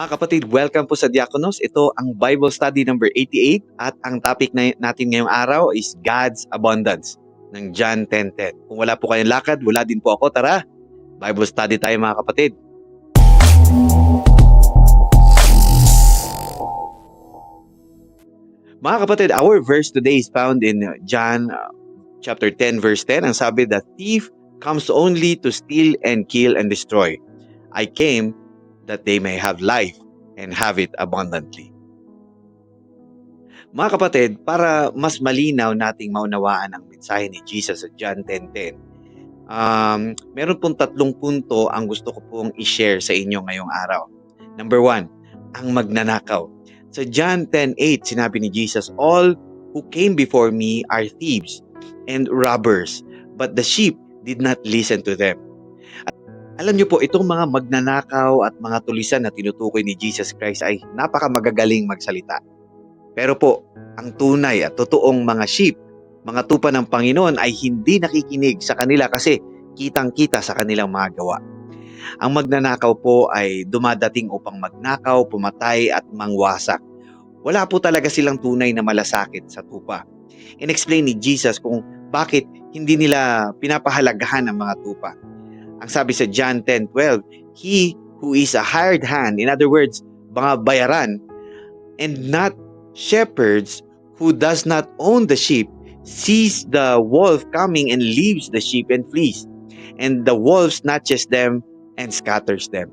Mga kapatid, welcome po sa Diakonos. Ito ang Bible Study number 88 at ang topic na natin ngayong araw is God's Abundance ng John 10.10. Kung wala po kayong lakad, wala din po ako. Tara, Bible Study tayo mga kapatid. Mga kapatid, our verse today is found in John uh, chapter 10 verse 10. Ang sabi, the thief comes only to steal and kill and destroy. I came that they may have life and have it abundantly. Mga kapatid, para mas malinaw nating maunawaan ang mensahe ni Jesus sa John 10.10, um, meron pong tatlong punto ang gusto ko pong i-share sa inyo ngayong araw. Number one, ang magnanakaw. Sa John 10.8, sinabi ni Jesus, All who came before me are thieves and robbers, but the sheep did not listen to them. Alam niyo po, itong mga magnanakaw at mga tulisan na tinutukoy ni Jesus Christ ay napaka magagaling magsalita. Pero po, ang tunay at totoong mga sheep, mga tupa ng Panginoon ay hindi nakikinig sa kanila kasi kitang-kita sa kanilang mga gawa. Ang magnanakaw po ay dumadating upang magnakaw, pumatay at mangwasak. Wala po talaga silang tunay na malasakit sa tupa. In-explain ni Jesus kung bakit hindi nila pinapahalagahan ang mga tupa. Ang sabi sa John 10:12, he who is a hired hand, in other words, mga bayaran, and not shepherds who does not own the sheep, sees the wolf coming and leaves the sheep and flees. And the wolf snatches them and scatters them.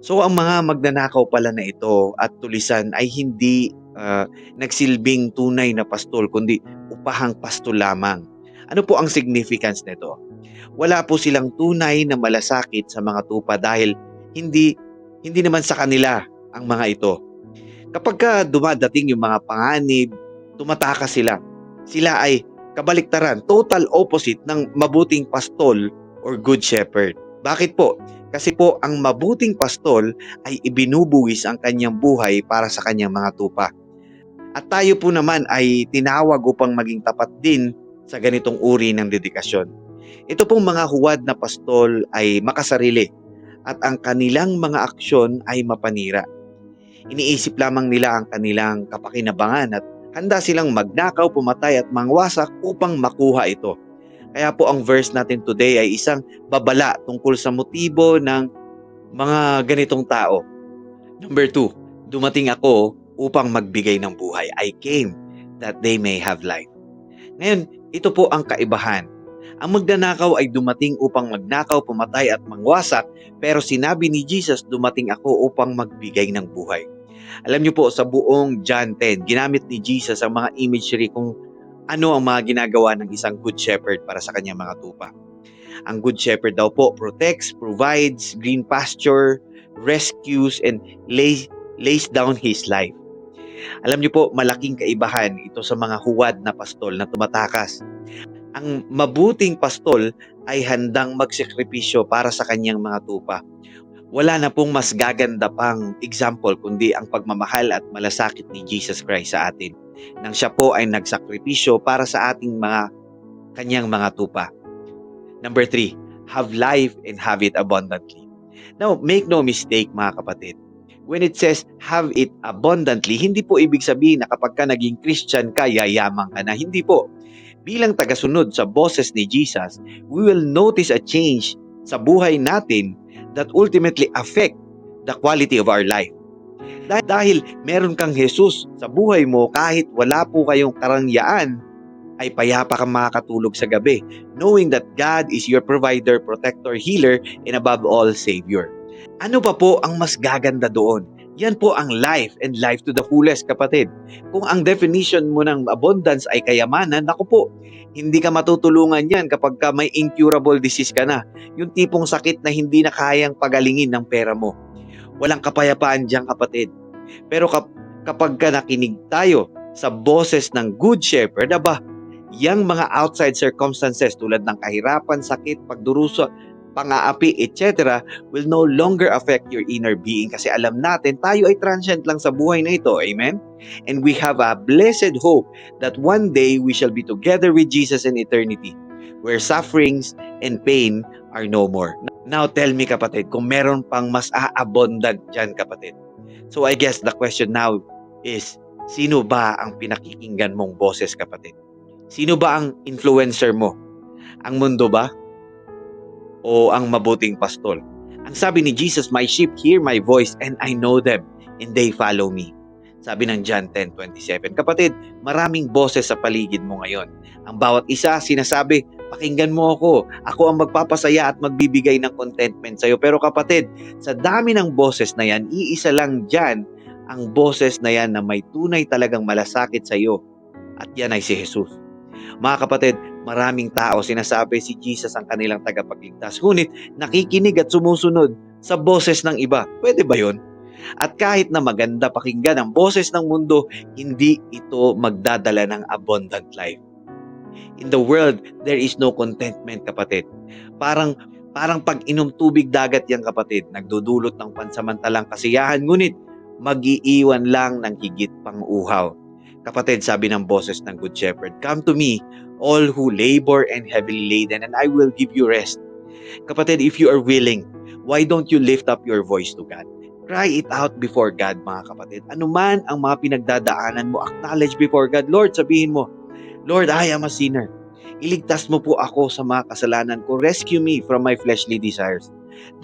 So ang mga magnanakaw pala na ito at tulisan ay hindi uh, nagsilbing tunay na pastol kundi upahang pastol lamang. Ano po ang significance nito? Wala po silang tunay na malasakit sa mga tupa dahil hindi hindi naman sa kanila ang mga ito. Kapag ka dumadating yung mga panganib, tumatakas sila. Sila ay kabaliktaran, total opposite ng mabuting pastol or good shepherd. Bakit po? Kasi po ang mabuting pastol ay ibinubuwis ang kanyang buhay para sa kanyang mga tupa. At tayo po naman ay tinawag upang maging tapat din sa ganitong uri ng dedikasyon. Ito pong mga huwad na pastol ay makasarili at ang kanilang mga aksyon ay mapanira. Iniisip lamang nila ang kanilang kapakinabangan at handa silang magnakaw, pumatay at mangwasak upang makuha ito. Kaya po ang verse natin today ay isang babala tungkol sa motibo ng mga ganitong tao. Number two, dumating ako upang magbigay ng buhay. I came that they may have life. Ngayon, ito po ang kaibahan. Ang magnanakaw ay dumating upang magnakaw, pumatay at mangwasak, pero sinabi ni Jesus, dumating ako upang magbigay ng buhay. Alam niyo po, sa buong John 10, ginamit ni Jesus ang mga imagery kung ano ang mga ginagawa ng isang good shepherd para sa kanyang mga tupa. Ang good shepherd daw po protects, provides green pasture, rescues, and lays, lays down his life. Alam niyo po, malaking kaibahan ito sa mga huwad na pastol na tumatakas. Ang mabuting pastol ay handang magsekripisyo para sa kanyang mga tupa. Wala na pong mas gaganda pang example kundi ang pagmamahal at malasakit ni Jesus Christ sa atin nang siya po ay nagsakripisyo para sa ating mga kanyang mga tupa. Number three, have life and have it abundantly. Now, make no mistake mga kapatid. When it says have it abundantly, hindi po ibig sabihin na kapag ka naging Christian ka, yayaman ka na. Hindi po. Bilang tagasunod sa boses ni Jesus, we will notice a change sa buhay natin that ultimately affect the quality of our life. Dahil, meron kang Jesus sa buhay mo kahit wala po kayong karangyaan, ay payapa kang makakatulog sa gabi, knowing that God is your provider, protector, healer, and above all, Savior. Ano pa po ang mas gaganda doon? Yan po ang life and life to the fullest, kapatid. Kung ang definition mo ng abundance ay kayamanan, naku po, hindi ka matutulungan yan kapag ka may incurable disease ka na. Yung tipong sakit na hindi na kayang pagalingin ng pera mo. Walang kapayapaan diyan, kapatid. Pero kap- kapag ka nakinig tayo sa boses ng Good Shepherd, aba, yang mga outside circumstances tulad ng kahirapan, sakit, pagduruso, pang-aapi, etc. will no longer affect your inner being kasi alam natin tayo ay transient lang sa buhay na ito. Amen? And we have a blessed hope that one day we shall be together with Jesus in eternity where sufferings and pain are no more. Now tell me kapatid, kung meron pang mas a-abundant dyan kapatid, So I guess the question now is, sino ba ang pinakikinggan mong boses kapatid? Sino ba ang influencer mo? Ang mundo ba? O ang mabuting pastol? Ang sabi ni Jesus, My sheep hear my voice and I know them and they follow me. Sabi ng John 10.27. Kapatid, maraming boses sa paligid mo ngayon. Ang bawat isa sinasabi, pakinggan mo ako. Ako ang magpapasaya at magbibigay ng contentment sa'yo. Pero kapatid, sa dami ng boses na yan, iisa lang dyan ang boses na yan na may tunay talagang malasakit sa iyo. At yan ay si Jesus. Mga kapatid, maraming tao sinasabi si Jesus ang kanilang tagapagligtas. Ngunit nakikinig at sumusunod sa boses ng iba. Pwede ba yun? At kahit na maganda pakinggan ang boses ng mundo, hindi ito magdadala ng abundant life. In the world, there is no contentment, kapatid. Parang parang pag inom tubig dagat yan, kapatid, nagdudulot ng pansamantalang kasiyahan, ngunit mag-iiwan lang ng higit pang uhaw. Kapatid, sabi ng boses ng Good Shepherd, Come to me, all who labor and heavily laden, and I will give you rest. Kapatid, if you are willing, why don't you lift up your voice to God? Cry it out before God, mga kapatid. Ano man ang mga pinagdadaanan mo, acknowledge before God. Lord, sabihin mo, Lord, I am a sinner. Iligtas mo po ako sa mga kasalanan ko. Rescue me from my fleshly desires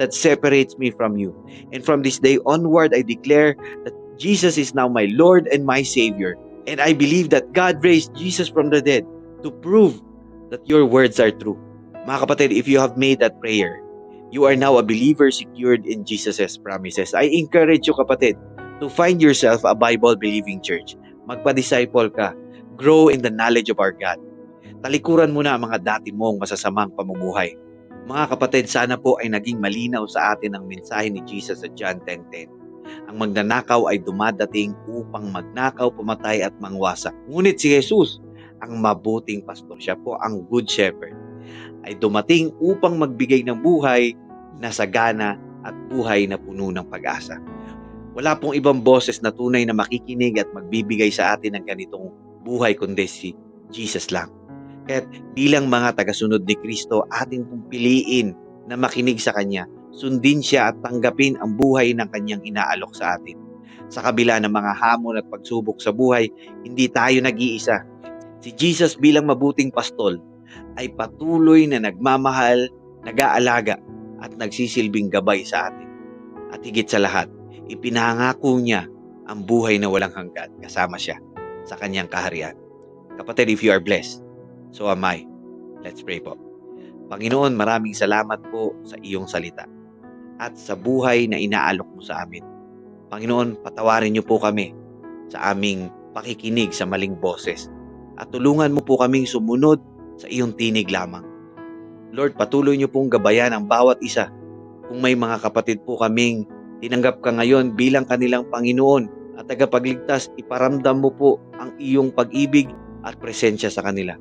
that separates me from you. And from this day onward, I declare that Jesus is now my Lord and my Savior. And I believe that God raised Jesus from the dead to prove that your words are true. Mga kapatid, if you have made that prayer, you are now a believer secured in Jesus' promises. I encourage you, kapatid, to find yourself a Bible-believing church. Magpa-disciple ka. Grow in the knowledge of our God. Talikuran mo na ang mga dati mong masasamang pamumuhay. Mga kapatid, sana po ay naging malinaw sa atin ang mensahe ni Jesus sa John 10.10. Ang magnanakaw ay dumadating upang magnakaw, pumatay at mangwasak. Ngunit si Jesus, ang mabuting pastor, siya po ang good shepherd, ay dumating upang magbigay ng buhay na sagana at buhay na puno ng pag-asa. Wala pong ibang boses na tunay na makikinig at magbibigay sa atin ng ganitong buhay kundi si Jesus lang. Kaya bilang mga tagasunod ni Kristo, ating pong piliin na makinig sa Kanya, sundin siya at tanggapin ang buhay ng Kanyang inaalok sa atin. Sa kabila ng mga hamon at pagsubok sa buhay, hindi tayo nag-iisa. Si Jesus bilang mabuting pastol ay patuloy na nagmamahal, nag-aalaga at nagsisilbing gabay sa atin. At higit sa lahat, ipinangako niya ang buhay na walang hanggan kasama siya sa kanyang kaharian. Kapatid, if you are blessed, so am I. Let's pray po. Panginoon, maraming salamat po sa iyong salita at sa buhay na inaalok mo sa amin. Panginoon, patawarin niyo po kami sa aming pakikinig sa maling boses at tulungan mo po kaming sumunod sa iyong tinig lamang. Lord, patuloy niyo pong gabayan ang bawat isa. Kung may mga kapatid po kaming tinanggap ka ngayon bilang kanilang Panginoon at tagapagligtas, iparamdam mo po ang iyong pag-ibig at presensya sa kanila.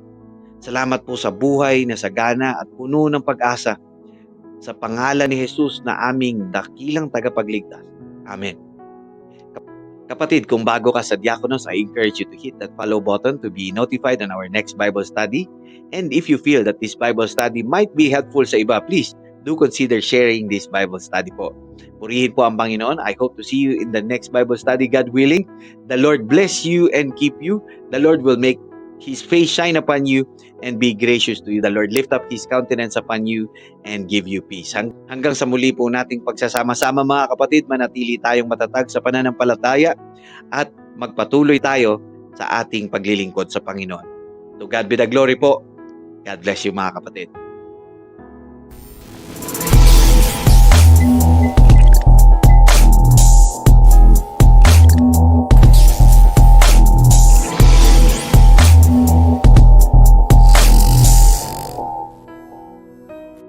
Salamat po sa buhay na sagana at puno ng pag-asa. Sa pangalan ni Jesus na aming dakilang tagapagligtas. Amen. Kapatid, kung bago ka sa Diakonos, I encourage you to hit that follow button to be notified on our next Bible study. And if you feel that this Bible study might be helpful sa iba, please do consider sharing this Bible study po. Purihin po ang Panginoon. I hope to see you in the next Bible study, God willing. The Lord bless you and keep you. The Lord will make His face shine upon you and be gracious to you. The Lord lift up His countenance upon you and give you peace. Hang- hanggang sa muli po nating pagsasama-sama mga kapatid, manatili tayong matatag sa pananampalataya at magpatuloy tayo sa ating paglilingkod sa Panginoon. To God be the glory po. God bless you mga kapatid.